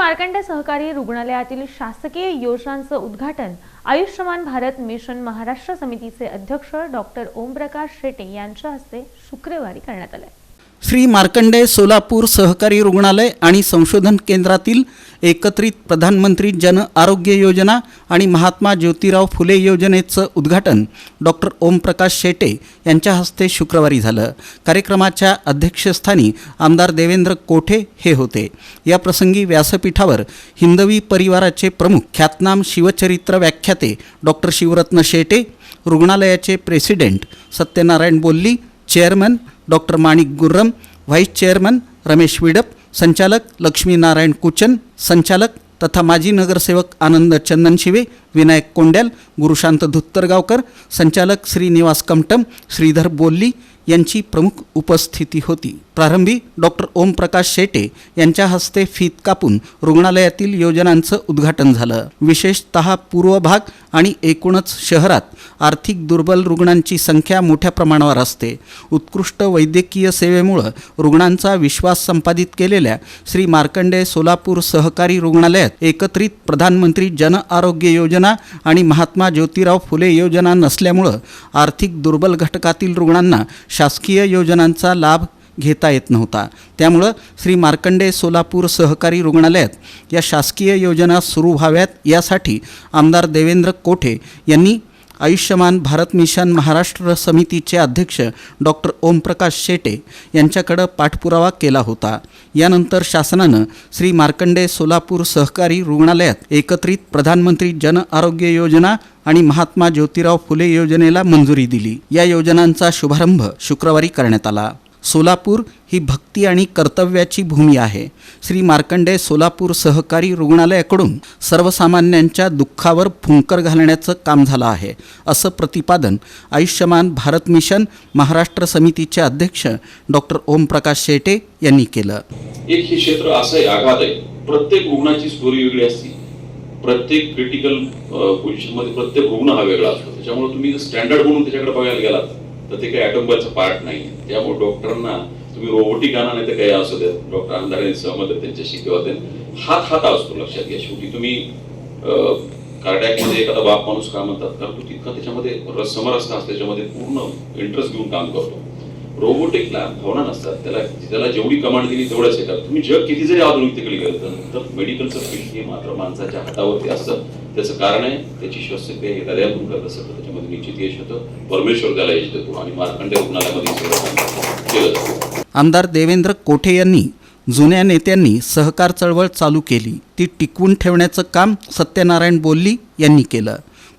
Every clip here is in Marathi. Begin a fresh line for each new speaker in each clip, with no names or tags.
मार्कंड सहकारी रुग्णालयातील शासकीय योजनांचं उद्घाटन आयुष्यमान भारत मिशन महाराष्ट्र समितीचे अध्यक्ष डॉक्टर ओमप्रकाश शेटे यांच्या हस्ते शुक्रवारी करण्यात आले
श्री मार्कंडे सोलापूर सहकारी रुग्णालय आणि संशोधन केंद्रातील एकत्रित प्रधानमंत्री जन आरोग्य योजना आणि महात्मा ज्योतिराव फुले योजनेचं उद्घाटन डॉक्टर ओमप्रकाश शेटे यांच्या हस्ते शुक्रवारी झालं. कार्यक्रमाच्या अध्यक्षस्थानी आमदार देवेंद्र कोठे हे होते. या प्रसंगी व्यासपीठावर हिंदवी परिवाराचे प्रमुख ख्यातनाम शिवचरित्र व्याख्याते डॉक्टर शिवरत्न शेटे रुग्णालयाचे president Satyanarayan Bolli chairman doctor Manik Gurram vice chairman Ramesh Vidap संचालक लक्ष्मीनारायण कुचन संचालक तथा माजी नगरसेवक आनंद चंदनशिवे विनायक कोंड्याल गुरुशांत धुत्तरगावकर संचालक श्रीनिवास कमटम श्रीधर बोल्ली यांची प्रमुख उपस्थिती होती. प्रारंभी डॉक्टर ओमप्रकाश शेटे यांच्या हस्ते फीत कापून रुग्णालयातील योजनांचं उद्घाटन झालं. विशेषतः पूर्व भाग आणि एकूणच शहरात आर्थिक दुर्बल रुग्णांची संख्या मोठ्या प्रमाणावर असते. उत्कृष्ट वैद्यकीय सेवेमुळं रुग्णांचा विश्वास संपादित केलेल्या श्री मार्कंडे सोलापूर सहकारी रुग्णालयात एकत्रित प्रधानमंत्री जन आरोग्य योजना आणि महात्मा ज्योतिराव फुले योजना नसल्यामुळं आर्थिक दुर्बल घटकातील रुग्णांना शासकीय योजनांचा लाभ घेता येत नव्हता. त्यामुळं श्री मार्कंडे सोलापूर सहकारी रुग्णालयात या शासकीय योजना सुरू व्हाव्यात यासाठी आमदार देवेंद्र कोठे यांनी आयुष्यमान भारत मिशन महाराष्ट्र समितीचे अध्यक्ष डॉक्टर ओमप्रकाश शेटे यांच्याकडं पाठपुरावा केला होता. यानंतर शासनानं श्री मार्कंडे सोलापूर सहकारी रुग्णालयात एकत्रित प्रधानमंत्री जन आरोग्य योजना आणि महात्मा ज्योतिराव फुले योजनेला मंजुरी दिली. या योजनांचा शुभारंभ शुक्रवारी करण्यात आला. सोलापूर ही भक्ती आणि कर्तव्याची भूमी आहे. श्री मार्कंडे सोलापूर सहकारी रुग्णालयाकडून सर्वसामान्यांच्या दुःखावर फुंकर घालण्याचं काम झालं आहे. असं प्रतिपादन आयुष्यमान भारत मिशन महाराष्ट्र समितीचे अध्यक्ष डॉक्टर ओमप्रकाश शेटे यांनी केलं.
एक हे क्षेत्र असं आहे आघात आहे. प्रत्येक रुग्णाची स्टोरी वेगळी असते. प्रत्येक क्रिटिकल पोझिशनमध्ये प्रत्येक रुग्ण हा वेगळा असतो. त्याच्यामुळे तुम्ही स्टँडर्ड म्हणून त्याच्याकडे बघायला गेलात तर ते काही अटंबाचा पार्ट नाही त्यामुळे डॉक्टरांना तुम्ही रोबोटिक आणा नाही तर काही असू द्या डॉक्टर अंधारे सहमत त्यांच्याशी किंवा ते हात हात असतो लक्षात घ्या शेवटी. तुम्ही कार्डॅकमध्ये एखादा बाप माणूस काम म्हणतात? कारण तो तितका त्याच्यामध्ये समरसता असतो त्याच्यामध्ये पूर्ण इंटरेस्ट घेऊन काम करतो. रोबोटिकला भावना नसतात. त्याला त्याला जेवढी कमांड दिली तेवढंच येतात. तुम्ही जग किती जरी आधुनिकतेकडे गेलं तर मेडिकलचं फील्ड हे मात्र माणसाच्या हातावरती असतं. त्याचं कारण आहे त्याची श्वसक्रिया हे हृदयातून करत असतं. त्याच्यामध्ये निश्चित यश होतं. परमेश्वर त्याला यश देतो आणि मार्कंडे रुग्णालयामध्ये केलं
आमदार देवेंद्र कोठे यांनी जुन्या नेत्यांनी सहकार चळवळ चालू केली. ती टिकवून ठेवण्याचं काम सत्यनारायण बोल्ली यांनी केलं.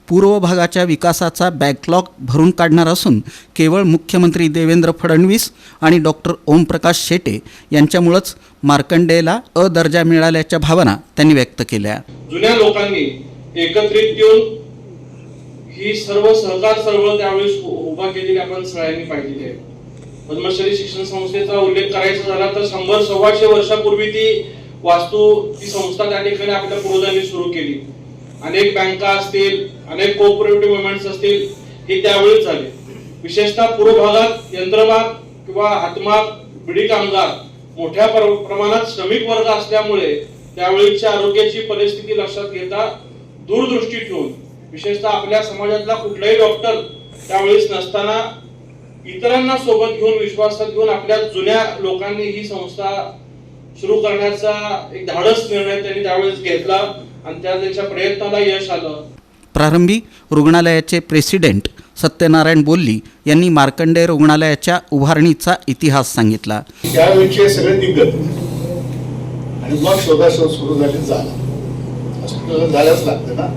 पूर्व भागाच्या विकासाचा बॅकलॉग भरून काढणार असून केवळ मुख्यमंत्री देवेंद्र फडणवीस आणि डॉक्टर ओमप्रकाश शेटे यांच्यामुळंच मार्कंडेला अ दर्जा मिळाल्याच्या भावना त्यांनी व्यक्त केल्या.
जुन्या लोकांनी एकत्रित येऊन ही सर्व सहकार चळवळ त्यावेळेस उभा केलेली आपण सगळ्यांनी पाहिलेली आहे. पद्मश्री शिक्षण संस्थेचा उल्लेख करायचा झाला तर शंभर सव्वाशे वर्षापूर्वी ती वास्तू ती संस्था त्या ठिकाणी आपल्या पूर्वजांनी सुरू केली. अनेक बँका असतील अनेक कोऑपरेटिव्ह मुवमेंट्स असतील हे त्यावेळी झाले. विशेषतः पूर्व भागात यंत्रमाग किंवा हातमाग बिडी कामगार मोठ्या प्रमाणात श्रमिक वर्ग असल्यामुळे त्यावेळीच्या आरोग्याची परिस्थिती लक्षात घेता दूरदृष्टी ठेवून विशेषतः आपल्या समाजातला कुठलाही डॉक्टर त्यावेळेस नसताना इतरांना सोबत घेऊन विश्वासात घेऊन आपल्या जुन्या लोकांनी ही संस्था सुरू करण्याचा एक धाडस निर्णय त्यांनी त्यावेळेस घेतला आणि त्या त्यांच्या प्रयत्नाला यश आलं.
प्रारंभी रुग्णालयाचे प्रेसिडेंट सत्यनारायण बोल्ली यांनी मार्कंडे रुग्णालयाच्या उभारणीचा इतिहास सांगितला.
त्यावेळचे सगळे दिग्गज आणि मग शोधाशोध सुरू झाली झाला. हॉस्पिटल झाल्याच लागतं ना.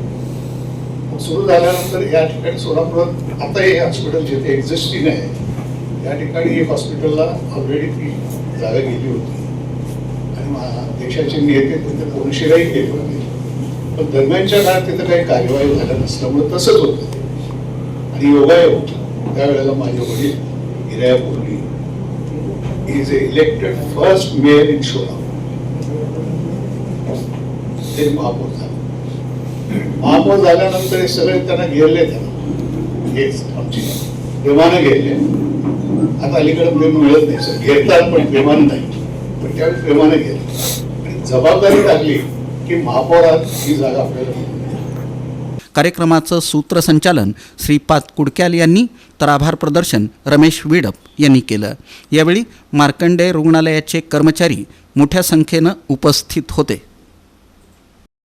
सुरू झाल्यानंतर या ठिकाणी सोलापुरात आता हे हॉस्पिटल जिथे एक्झिस्टिंग आहे या ठिकाणी एक हॉस्पिटलला ऑलरेडी ती जागा गेली होती. आणि देशाचे नेते तिथे कोणशिराही केले होते पण दरम्यानच्या काळात तिथं काही कार्यवाही झाल्या नसल्यामुळे तसंच होतं. आणि योगायोग त्यावेळेला माझे वडील हिराया is a elected first mayor in शोला ते महापौर झाले. महापौर झाल्यानंतर हे सगळे त्यांना गेले त्यांना. हेच आमची प्रेमानं घेरले. आता अलीकडे प्रेम मिळत नाही. सर घेतात पण प्रेमानं नाही. पण त्यावेळी प्रेमानं गेले आणि जबाबदारी टाकली. की महापौरात ही जागा आपल्याला
कार्यक्रमाचं सूत्रसंचालन श्रीपाद कुडक्याल यांनी तर आभार प्रदर्शन रमेश विडप यांनी केलं. यावेळी मार्कंडेय रुग्णालयाचे कर्मचारी मोठ्या संख्येनं उपस्थित होते.